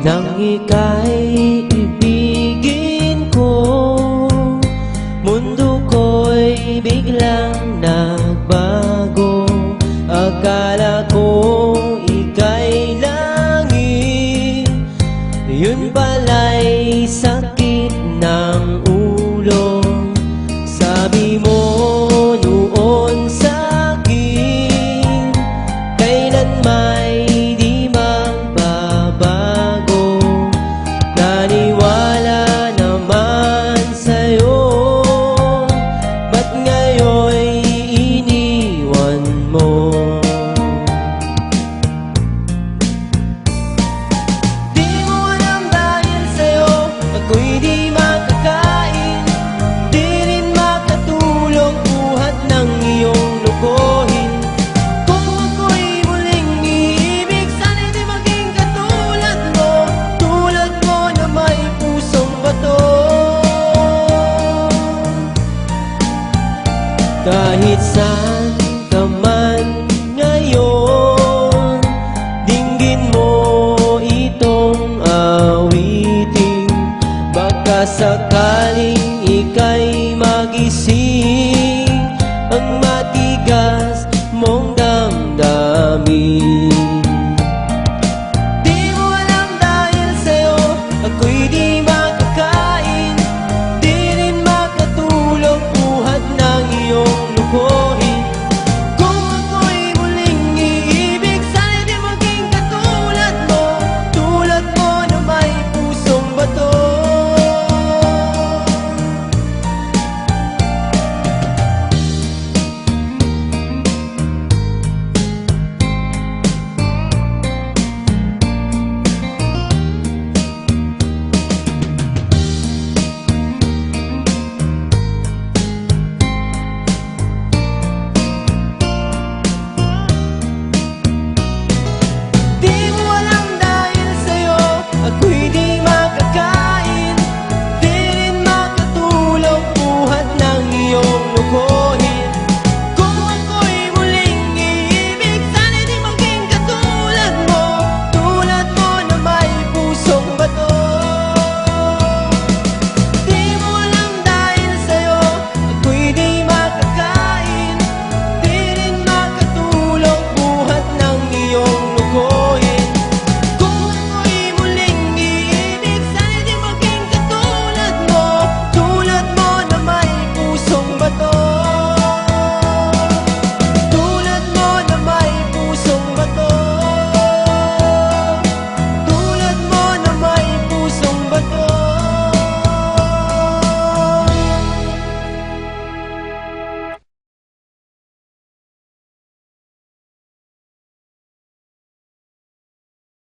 Nang ika'y ibigin ko Mundo ko'y biglang nagbago. Akala ko ika'y langit Yun pala'y sakit Kahit saan ka man ngayon Dinggin mo itong awitin. Baka sakaling ika'y magising Ang matigas mong damdamin. Di mo alam dahil sa'yo ako'y di